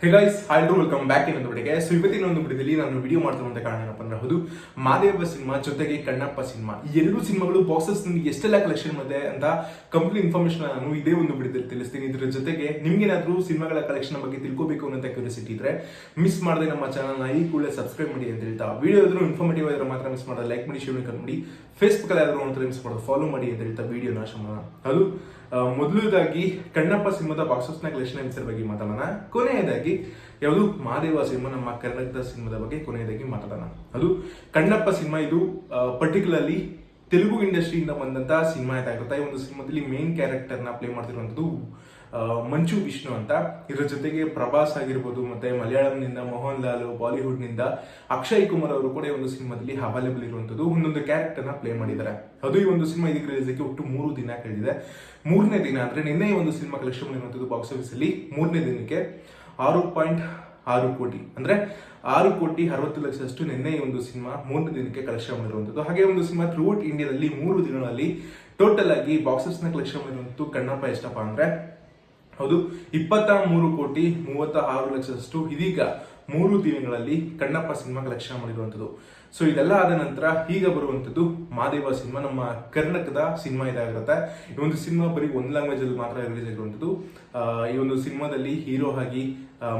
Hey guys hi welcome back ಇನ್ನೊಂದು ಬಿಡಿಗೆ so ಇವತ್ತಿನ ಒಂದು ಬಿಡಿಯಲ್ಲಿ ನಾನು ವಿಡಿಯೋ ಮಾಡ್ತಿರುವಂತ ಕಾರಣ ಏನಪ್ಪ ಅಂದ್ರೆ ಹೌದು, ಮಾದೇವ ಸಿನಿಮಾ ಜೊತೆಗೆ ಕಣ್ಣಪ್ಪ ಸಿನಿಮಾ ಈ ಎರಡು ಸಿನಿಮಾಗಳು ಬಾಕ್ಸಸ್ ನಿಮಗೆ ಎಷ್ಟೆಲ್ಲ ಕಲೆಕ್ಷನ್ ಮಧ್ಯೆ ಅಂತ ಕಂಪ್ಲೀಟ್ ಇನ್ಫಾರ್ಮೇಶನ್ ನಾನು ಇದೇ ಒಂದು ಬಿಡಿದಲ್ಲಿ ತಿಳಿಸ್ತೀನಿ. ಇದರ ಜೊತೆಗೆ ನಿಮ್ಗೇನಾದ್ರೂ ಸಿನಿಮಾಗಳ ಕಲೆಕ್ಷನ್ ಬಗ್ಗೆ ತಿಳ್ಕೋಬೇಕು ಅನ್ನೋ ಕ್ಯೂರಿಯಾಸಿಟಿ ಇದ್ರೆ ಮಿಸ್ ಮಾಡದೆ ನಮ್ಮ ಚಾನಲ್ನ ಈ ಕೂಡಲೇ ಸಬ್ಸ್ಕ್ರೈಬ್ ಮಾಡಿ ಅಂತ ಹೇಳ್ತಾ. ವಿಡಿಯೋ ಇದ್ರೂ ಇನ್ಫಾರ್ಮೇಟಿವ್ ಆದರೆ ಮಾತ್ರ ಮಿಸ್ ಮಾಡೋದು ಲೈಕ್ ಮಾಡಿ ಶೇರ್ ಮಾಡಿ ಫೇಸ್ಬುಕ್ ಅಲ್ಲಿ ಆದರೂ ಒಂದು ಮಿಸ್ ಮಾಡೋದು ಫಾಲೋ ಮಾಡಿ ಅಂತ ಹೇಳ್ತಾ ವಿಡಿಯೋ ನಾಶ ಮಾಡೋಣ ಅದು ಮೊದಲನೇದಾಗಿ ಕಣ್ಣಪ್ಪ ಸಿನಿಮಾದ ಬಾಕ್ಸಸ್ನ ಕಲೆಕ್ಷನ್ ಬಗ್ಗೆ ಮಾತಾಡೋಣ. ಕೊನೆಯದಾಗಿ ಯಾವುದು ಮಹಾದೇವ ಸಿನಿಮಾ ನಮ್ಮ ಕರ್ನಾಟಕದ ಸಿನಿಮಾದ ಬಗ್ಗೆ ಕೊನೆಯದಾಗಿ ಮಾತಾಡೋಣ. ಅದು ಕಣ್ಣಪ್ಪ ಸಿನಿಮಾ ಇದು ಪರ್ಟಿಕ್ಯುಲರ್ಲಿ ತೆಲುಗು ಇಂಡಸ್ಟ್ರಿಯಿಂದ ಬಂದಂತಹ ಸಿನಿಮಾ ಇದಾಗಿರುತ್ತೆ. ಈ ಒಂದು ಸಿನಿಮಾದಲ್ಲಿ ಮೇನ್ ಕ್ಯಾರೆಕ್ಟರ್ನ ಪ್ಲೇ ಮಾಡ್ತಿರುವಂಥದ್ದು ಮಂಚು ವಿಷ್ಣು ಅಂತ. ಇದರ ಜೊತೆಗೆ ಪ್ರಭಾಸ್ ಆಗಿರ್ಬೋದು, ಮತ್ತೆ ಮಲಯಾಳಂನಿಂದ ಮೋಹನ್ ಲಾಲ್ ಬಾಲಿವುಡ್ನಿಂದ ಅಕ್ಷಯ್ ಕುಮಾರ್ ಅವರು ಕೂಡ ಈ ಒಂದು ಸಿನಿಮಾದಲ್ಲಿ ಅವೈಲೇಬಲ್ ಇರುವಂತದ್ದು, ಒಂದೊಂದು ಕ್ಯಾರೆಕ್ಟರ್ನ ಪ್ಲೇ ಮಾಡಿದ್ದಾರೆ. ಅದು ಈ ಒಂದು ಸಿನಿಮಾ ಇದಕ್ಕೆ ರಿಲೀಸಕ್ಕೆ ಒಟ್ಟು ಮೂರು ದಿನ ಕಳೆದಿದೆ. ಮೂರನೇ ದಿನ ಅಂದರೆ ನಿನ್ನೆ ಈ ಒಂದು ಸಿನಿಮಾ ಕಲೆಕ್ಷನ್ ಇರುವಂತದ್ದು ಬಾಕ್ಸ್ ಆಫೀಸ್ ಅಲ್ಲಿ. ಮೂರನೇ ದಿನಕ್ಕೆ ಆರು ಪಾಯಿಂಟ್ ಆರು ಕೋಟಿ. ಅಂದ್ರೆ ಆರು ಕೋಟಿ ಅರವತ್ತು ಲಕ್ಷದಷ್ಟು ನಿನ್ನೆ ಈ ಒಂದು ಸಿನಿಮಾ ಮೂರು ದಿನಕ್ಕೆ ಕಲೆಕ್ಷನ್ ಮಾಡಿರುವಂಥದ್ದು. ಹಾಗೆ ಒಂದು ಸಿನಿಮಾ ಥ್ರೂಟ್ ಇಂಡಿಯಾದಲ್ಲಿ ಮೂರು ದಿನಗಳಲ್ಲಿ ಟೋಟಲ್ ಆಗಿ ಬಾಕ್ಸಸ್ನ ಕಲೆಕ್ಷನ್ ಮಾಡಿರುವಂಥದ್ದು ಕಣ್ಣಪ್ಪ ಎಷ್ಟಪ್ಪ ಅಂದ್ರೆ ಹೌದು, ಇಪ್ಪತ್ತ ಮೂರು ಕೋಟಿ ಮೂವತ್ತ ಆರು ಲಕ್ಷದಷ್ಟು ಇದೀಗ ಮೂರು ದಿನಗಳಲ್ಲಿ ಕಣ್ಣಪ್ಪ ಸಿನಿಮಾ ಕಲೆಕ್ಷನ್ ಮಾಡಿರುವಂಥದ್ದು. ಸೊ ಇದೆಲ್ಲ ಆದ ನಂತರ ಈಗ ಬರುವಂಥದ್ದು ಮಾದೇವ ಸಿನಿಮಾ. ನಮ್ಮ ಕರ್ನಾಟಕದ ಸಿನಿಮಾ ಇದಾಗಿರುತ್ತೆ. ಈ ಒಂದು ಸಿನಿಮಾ ಬರೀ ಒಂದು ಲ್ಯಾಂಗ್ವೇಜ್ ಅಲ್ಲಿ ಮಾತ್ರ ರಿಲೀಸ್ ಆಗಿರುವಂಥದ್ದು. ಈ ಒಂದು ಸಿನಿಮಾದಲ್ಲಿ ಹೀರೋ ಆಗಿ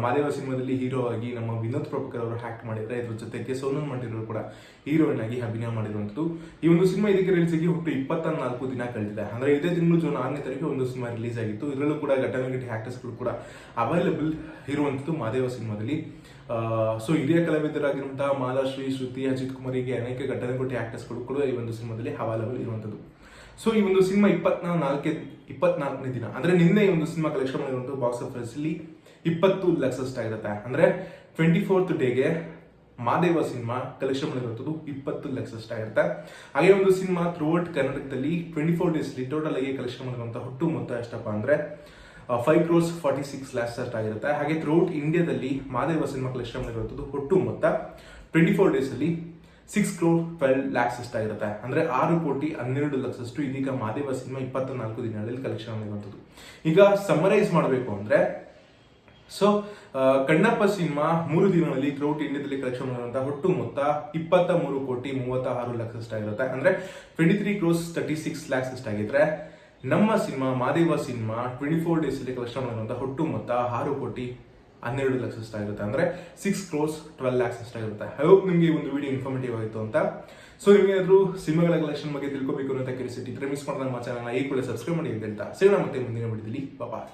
ಮಾದೇವ ಸಿನಿಮಾದಲ್ಲಿ ಹೀರೋ ಆಗಿ ನಮ್ಮ ವಿನೋದ್ ಪ್ರಭಾಕರ್ ಅವರು ಹ್ಯಾಕ್ಟ್ ಮಾಡಿದ್ರೆ ಇದ್ರ ಜೊತೆಗೆ ಸೋನನ್ ಮಂಟಿರೋರು ಕೂಡ ಹೀರೋಯಿನ್ ಆಗಿ ಅಭಿನಯ ಮಾಡಿರುವಂಥದ್ದು. ಈ ಒಂದು ಸಿನಿಮಾ ಇದಕ್ಕೆ ರಿಲೀಸ್ ಆಗಿ ಒಟ್ಟು ಇಪ್ಪತ್ತ ನಾಲ್ಕು ದಿನ ಕಳೆದಿದೆ. ಅಂದ್ರೆ ಇದೇ ತಿಂಗಳು ಜೂನ್ ಆರನೇ ತಾರೀಕು ಒಂದು ಸಿನಿಮಾ ರಿಲೀಸ್ ಆಗಿತ್ತು. ಇದರಲ್ಲೂ ಕೂಡ ಘಟನೆಗಟ್ಟಿ ಆಕ್ಟರ್ಸ್ಗಳು ಕೂಡ ಅವೈಲೇಬಲ್ ಇರುವಂಥದ್ದು ಮಾದೇವ ಸಿನಿಮಾದಲ್ಲಿ. ಸೊ ಹಿರಿಯ ಕಲಾವಿದರಾಗಿರುವಂತಹ ಮಾಲಾಶ್ರೀ ಶ್ರುತಿ, ಅಜಿತ್ ಕುಮಾರ್ ಹೀಗೆ ಅನೇಕ ಘಟನೆಗಟ್ಟಿ ಆಕ್ಟರ್ಸ್ಗಳು ಕೂಡ ಈ ಒಂದು ಸಿನಿಮಾದಲ್ಲಿ ಅವೈಲಬಲ್ ಇರುವಂಥದ್ದು. ಸೊ ಈ ಒಂದು ಸಿನಿಮಾ ಇಪ್ಪತ್ನಾ ನಾಲ್ಕೇ ಇಪ್ಪತ್ನಾಲ್ಕನೇ ದಿನ, ಅಂದ್ರೆ ನಿನ್ನೆ ಈ ಒಂದು ಸಿನಿಮಾ ಕಲೆಕ್ಷನ್ ಮಾಡಿರುವಂತಹ ಬಾಕ್ಸ್ ಆಫೀಸ್ ಅಲ್ಲಿ ಇಪ್ಪತ್ತು ಅಷ್ಟ ಆಗಿರುತ್ತೆ ಅಂದ್ರೆ ಟ್ವೆಂಟಿ ಫೋರ್ತ್ ಡೇಗೆ ಮಾದೇವ ಸಿನಿಮಾ ಕಲೆಕ್ಷನ್ ಮಾಡಿರುವಂಥದ್ದು ಇಪ್ಪತ್ತು ಅಷ್ಟ ಆಗಿರುತ್ತೆ ಹಾಗೆ ಒಂದು ಸಿನಿಮಾ ಥ್ರೂಔಟ್ ಕರ್ನಾಟಕದಲ್ಲಿ ಟ್ವೆಂಟಿ ಫೋರ್ ಡೇಸ್ ಟೋಟಲ್ ಆಗಿ ಕಲೆಕ್ಷನ್ ಮಾಡಿರುವಂತಹ ಒಟ್ಟು ಮೊತ್ತ ಎಷ್ಟಪ್ಪ ಅಂದ್ರೆ five crores forty six lakhs ಅಷ್ಟು ಆಗಿರುತ್ತೆ. ಹಾಗೆ ಥ್ರೂಔಟ್ ಇಂಡಿಯಾದಲ್ಲಿ ಮಾದೇವ ಸಿನಿಮಾ ಕಲೆಕ್ಷನ್ ಇರುವಂಥದ್ದು ಒಟ್ಟು ಮೊತ್ತ ಟ್ವೆಂಟಿ ಫೋರ್ ಡೇಸ್ ಅಲ್ಲಿ ಸಿಕ್ಸ್ ಕ್ರೋರ್ ಟ್ವೆಲ್ ಲ್ಯಾಕ್ಸ್ ಅಷ್ಟಾಗಿರುತ್ತೆ ಅಂದ್ರೆ ಆರು ಕೋಟಿ ಹನ್ನೆರಡು ಲಕ್ಷಷ್ಟು ಇದೀಗ ಮಾದೇವ ಸಿನಿಮಾ ಇಪ್ಪತ್ತ ನಾಲ್ಕು ದಿನಗಳಲ್ಲಿ ಕಲೆಕ್ಷನ್ ಆಗಿರುವಂಥದ್ದು. ಈಗ ಸಮರೈಸ್ ಮಾಡಬೇಕು ಅಂದ್ರೆ ಸೊ ಕಣ್ಣಪ್ಪ ಸಿನಿಮಾ ಮೂರು ದಿನಗಳಲ್ಲಿ ಥ್ರೌಟ್ ಇಂಡಿಯಾದಲ್ಲಿ ಕಲೆಕ್ಷನ್ ಮಾಡಿರುವಂತಹ ಒಟ್ಟು ಮೊತ್ತ ಇಪ್ಪತ್ತ ಮೂರು ಕೋಟಿ ಮೂವತ್ತ ಆರು ಲಕ್ಷ ಅಷ್ಟಾಗಿರುತ್ತೆ ಅಂದ್ರೆ twenty three crores thirty six lakhs ಅಷ್ಟಾಗಿದ್ರೆ ನಮ್ಮ cinema, Madeva cinema twenty four days ಅಲ್ಲಿ ಕಲೆಕ್ಷನ್ ಹೊಟ್ಟು ಒಟ್ಟು ಮೊತ್ತ ಆರು ಕೋಟಿ ಹನ್ನೆರಡು ಲಕ್ಷ ಅಷ್ಟಾಗಿರುತ್ತೆ. ಅಂದ್ರೆ ಸಿಕ್ಸ್ ಕ್ರೋಸ್ ಟ್ವೆಲ್ ಲ್ಯಾಕ್ಸ್ ಅಷ್ಟಾಗಿರುತ್ತೆ. ಐ ಹೋಪ್ ನಿಮಗೆ ಒಂದು ವಿಡಿಯೋ ಇನ್ಫಾರ್ಮೇಟಿವ್ ಆಯಿತು ಅಂತ. ಸೊ ನಿಮಗೆ ಏನಾದ್ರು ಸಿನಿಮಾಗಳ ಕಲೆಕ್ಷನ್ ಬಗ್ಗೆ ತಿಳ್ಕೊಬೇಕು ಅಂತ ಕ್ಯೂರಿಯಾಸಿಟಿ ಇದ್ರೆ ಮಿಸ್ ಮಾಡಿದಾಗ ನಮ್ಮ ಚಾನಲ್ ಈ ಕೂಡ ಸಬ್ಸ್ಕ್ರೈಬ್ ಮಾಡಿ ಅಂತ. ಹೇಳ್ತಾ ಮತ್ತೆ ಮುಂದಿನ ವಿಡಿಯೋದಲ್ಲಿ ಬಾಯ್